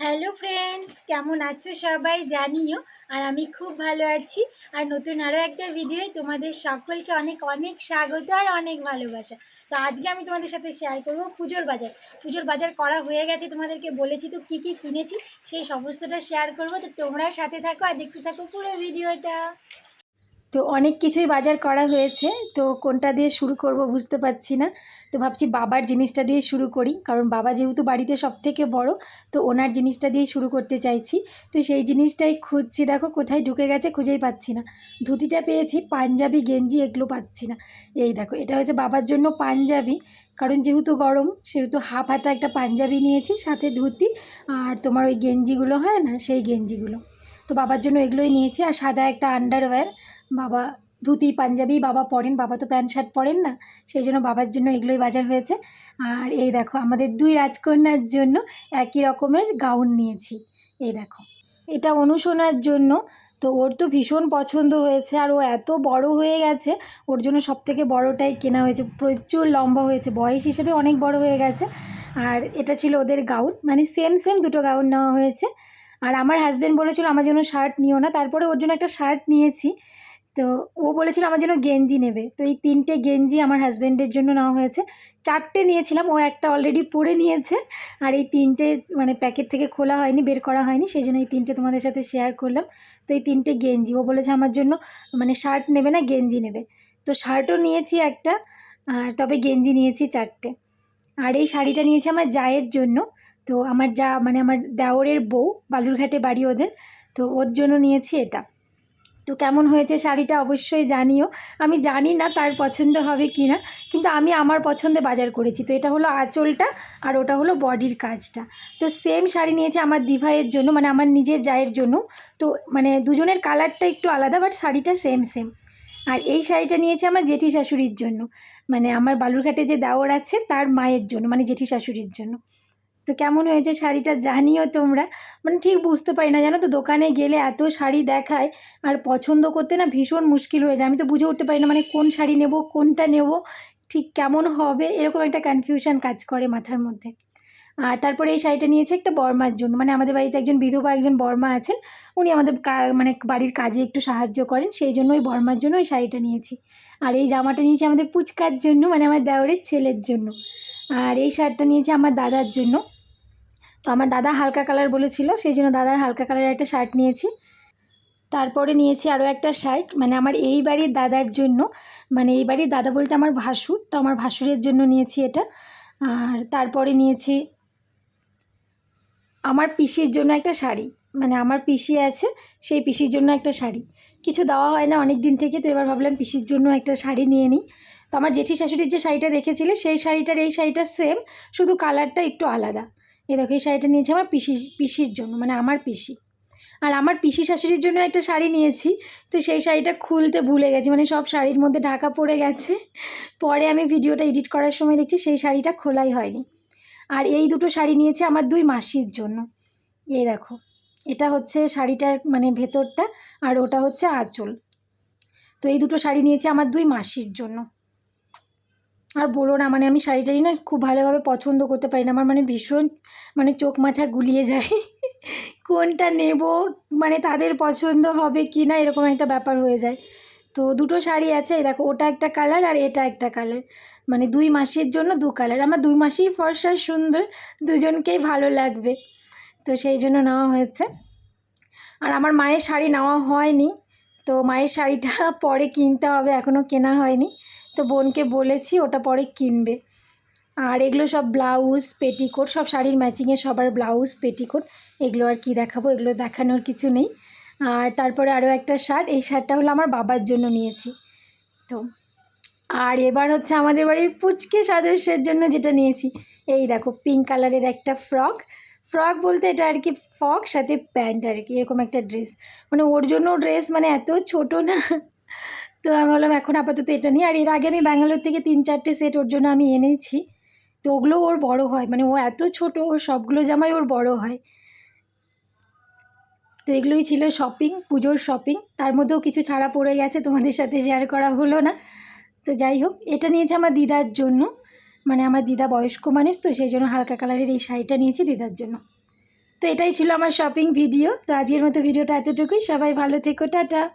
Hello friends, কেমন আছো সবাই জানিও? আর আমি খুব ভালো আছি। আর নতুন আরও একটা ভিডিও তোমাদের সকলকে অনেক অনেক স্বাগত আর অনেক ভালোবাসা। তো আজকে আমি তোমাদের সাথে শেয়ার করব পুজোর বাজার। পুজোর বাজার করা হয়ে গেছে তোমাদেরকে বলেছি তো কি কি কিনেছি সেই সমস্তটা শেয়ার করব। তো তোমরাও সাথে থাকো আর দেখতে থাকো পুরো ভিডিওটা। তো অনেক কিছুই বাজার করা হয়েছে। তো কোনটা দিয়ে শুরু করব বুঝতে পারছি না। তো ভাবছি বাবার জিনিসটা দিয়ে শুরু করি। কারণ বাবা যেহেতু বাড়িতে সব থেকে বড়, তো ওনার জিনিসটা দিয়ে শুরু করতে চাইছি। তো সেই জিনিসটাই খুঁজছি। দেখো কোথায় ঢুকে গেছে খুঁজেই পাচ্ছি না। ধুতিটা পেয়েছি, পাঞ্জাবি, গেঞ্জি এগুলো পাচ্ছি না। এই দেখো, এটা হচ্ছে বাবার জন্য পাঞ্জাবি। কারণ যেহেতু গরম, সেহেতু হাফ হাতা একটা পাঞ্জাবি নিয়েছি, সাথে ধুতি। আর তোমার ওই গেঞ্জিগুলো, হয় না, সেই গেঞ্জিগুলো। তো বাবার জন্য এগুলোই নিয়েছি। আর সাদা একটা আন্ডারওয়্যার বাবা ধুতি, পাঞ্জাবি, বাবা পরেন, বাবা তো প্যান্ট, শার্ট পরেন না। সেই জন্য বাবার জন্য এগুলোই বাজার হয়েছে। আর এই দেখো, আমাদের দুই রাজকন্যার জন্য একই রকমের গাউন নিয়েছি। এই দেখো, এটা অনুশোনার জন্য। তো ওর তো ভীষণ পছন্দ হয়েছে, আর ও এত বড় হয়ে গেছে, ওর জন্য সব থেকে বড়োটাই কেনা হয়েছে। প্রচুর লম্বা হয়েছে, বয়স হিসেবে অনেক বড় হয়ে গেছে। আর এটা ছিল ওদের গাউন মানে সেম সেম দুটো গাউন নেওয়া হয়েছে। আর আমার হাজব্যান্ড বলেছিল, আমার জন্য শার্ট নিও না। তারপরে ওর জন্য একটা শার্ট নিয়েছি। তো ও বলেছিল আমার জন্য গেঞ্জি নেবে। তো এই তিনটে গেঞ্জি আমার হাজব্যান্ডের জন্য নেওয়া হয়েছে। চারটে নিয়েছিলাম, ও একটা অলরেডি পরে নিয়েছে। আর এই তিনটে মানে প্যাকেট থেকে খোলা হয়নি, বের করা হয়নি সেই জন্য এই তিনটে তোমাদের সাথে শেয়ার করলাম। তো এই তিনটে গেঞ্জি, ও বলেছে আমার জন্য মানে শার্ট নেবে না, গেঞ্জি নেবে। তো শার্টও নিয়েছি একটা, আর তবে গেঞ্জি নিয়েছি চারটে। আর এই শাড়িটা নিয়েছি আমার জায়ের জন্য। তো আমার যা মানে আমার দেওরের বউ, বালুরঘাটে বাড়ি ওদের। তো ওর জন্য নিয়েছি এটা। তো কেমন হয়েছে শাড়িটা অবশ্যই জানিও। আমি জানি না তার পছন্দ হবে কি না কিন্তু আমি আমার পছন্দে বাজার করেছি। তো এটা হলো আঁচলটা আর ওটা হলো বডির কাজটা। তো সেম শাড়ি নিয়েছে আমার দিভাইয়ের জন্য মানে আমার নিজের জায়ের জন্য। তো মানে দুজনের কালারটা একটু আলাদা বাট শাড়িটা সেম সেম আর এই শাড়িটা নিয়েছে আমার জেঠি শাশুড়ির জন্য। মানে আমার বালুরঘাটে যে দেওর আছে, তার মায়ের জন্য মানে জেঠি শাশুড়ির জন্য। তো কেমন হয়েছে শাড়িটা জানিও তোমরা। মানে ঠিক বুঝতে পারি না, জানো তো, দোকানে গেলে এত শাড়ি দেখায়, আর পছন্দ করতে না ভীষণ মুশকিল হয়ে যায়। আমি তো বুঝে উঠতে পারি না মানে কোন শাড়ি নেব, কোনটা নেব, ঠিক কেমন হবে, এরকম একটা কনফিউশন কাজ করে মাথার মধ্যে। আর তারপরে এই শাড়িটা নিয়েছে একটা বর্মার জন্য। মানে আমাদের বাড়িতে একজন বিধবা, একজন বর্মা আছেন, উনি আমাদের মানে বাড়ির কাজে একটু সাহায্য করেন, সেই জন্য ওই বর্মার জন্য ওই শাড়িটা নিয়েছি। আর এই জামাটা নিয়েছি আমাদের পুচকার জন্য মানে আমার দেওরের ছেলের জন্য। আর এই শার্টটা নিয়েছি আমার দাদার জন্য। তো আমার দাদা হালকা কালার বলেছিল, সেই জন্য দাদার হালকা কালারের একটা শার্ট নিয়েছি। তারপরে নিয়েছি আরও একটা শার্ট মানে আমার এই বাড়ির দাদার জন্য মানে এই বাড়ির দাদা বলতে আমার ভাসুর, তো আমার ভাসুরের জন্য নিয়েছি এটা। আর তারপরে নিয়েছি আমার পিসির জন্য একটা শাড়ি মানে আমার পিসি আছে, সেই পিসির জন্য একটা শাড়ি। কিছু দেওয়া হয় না অনেক দিন থেকে, তো এবার ভাবলাম পিসির জন্য একটা শাড়ি নিয়ে নিই। তো আমার জেঠি শাশুড়ির যে শাড়িটা দেখেছিলে, সেই শাড়িটার এই শাড়িটা সেম শুধু কালারটা একটু আলাদা। এই দেখো, এই শাড়িটা নিয়েছি আমার পিসি, পিসির জন্য মানে আমার পিসি। আর আমার পিসি শাশুড়ির জন্য একটা শাড়ি নিয়েছি, তো সেই শাড়িটা খুলতে ভুলে গেছি মানে সব শাড়ির মধ্যে ঢাকা পড়ে গেছে। পরে আমি ভিডিওটা এডিট করার সময় দেখছি সেই শাড়িটা খোলাই হয়নি। আর এই দুটো শাড়ি নিয়েছি আমার দুই মাসির জন্য। এই দেখো, এটা হচ্ছে শাড়িটার মানে ভেতরটা, আর ওটা হচ্ছে আঁচল। তো এই দুটো শাড়ি নিয়েছি আমার দুই মাসির জন্য। আর বলো না মানে আমি শাড়িটাই না খুব ভালোভাবে পছন্দ করতে পারি না। আমার মানে ভীষণ মানে চোখ মাথা গুলিয়ে যায়। কোনটা নেব মানে তাদের পছন্দ হবে কি না, এরকম একটা ব্যাপার হয়ে যায়। তো দুটো শাড়ি আছে দেখো, ওটা একটা কালার আর এটা একটা কালার মানে দুই মাসের জন্য দু কালার আমার দুই মাসেই ফর্সা সুন্দর, দুজনকেই ভালো লাগবে। তো সেই জন্য নেওয়া হয়েছে। আর আমার মায়ের শাড়ি নেওয়া হয়নি, তো মায়ের শাড়িটা পরে কিনতে হবে এখনও কেনা হয়নি। তো বোনকে বলেছি ওটা পরে কিনবে। আর এগুলো সব ব্লাউজ, পেটিকোট, সব শাড়ির ম্যাচিংয়ে সবার ব্লাউজ, পেটিকোট, এগুলো আর কি দেখাবো, এগুলো দেখানোর কিছু নেই। আর তারপরে আরও একটা শার্ট, এই শার্টটা হলো আমার বাবার জন্য নিয়েছি। তো, আর এবার হচ্ছে আমাদের বাড়ির পুচকে সদস্যের জন্য যেটা নিয়েছি, এই দেখো পিঙ্ক কালারের একটা ফ্রক ফ্রক বলতে এটা আর কি ফ্রক সাথে প্যান্ট আর কি, এরকম একটা ড্রেস মানে ওর জন্য ড্রেস মানে এত ছোট না। তো আমি বললাম এখন আপাতত এটা নিই আর এর আগে আমি ব্যাঙ্গালোর থেকে তিন, চারটে সেট ওর জন্য আমি এনেছি। তো ওগুলো ওর বড় হয়। মানে ও এত ছোট ওর সবগুলো জামাই ওর বড় হয়। তো এগুলোই ছিল শপিং পুজোর শপিং তার মধ্যেও কিছু ছাড়া পড়ে গেছে, তোমাদের সাথে শেয়ার করা হলো না। তো যাই হোক, এটা নিয়েছে আমার দিদার জন্য। মানে আমার দিদা বয়স্ক মানুষ, তো সেই জন্য হালকা কালারের এই শাড়িটা নিয়েছি দিদার জন্য। তো এটাই ছিল আমার শপিং ভিডিও তো আজকের মতো ভিডিওটা এতটুকুই। সবাই ভালো থেকো, টাটা।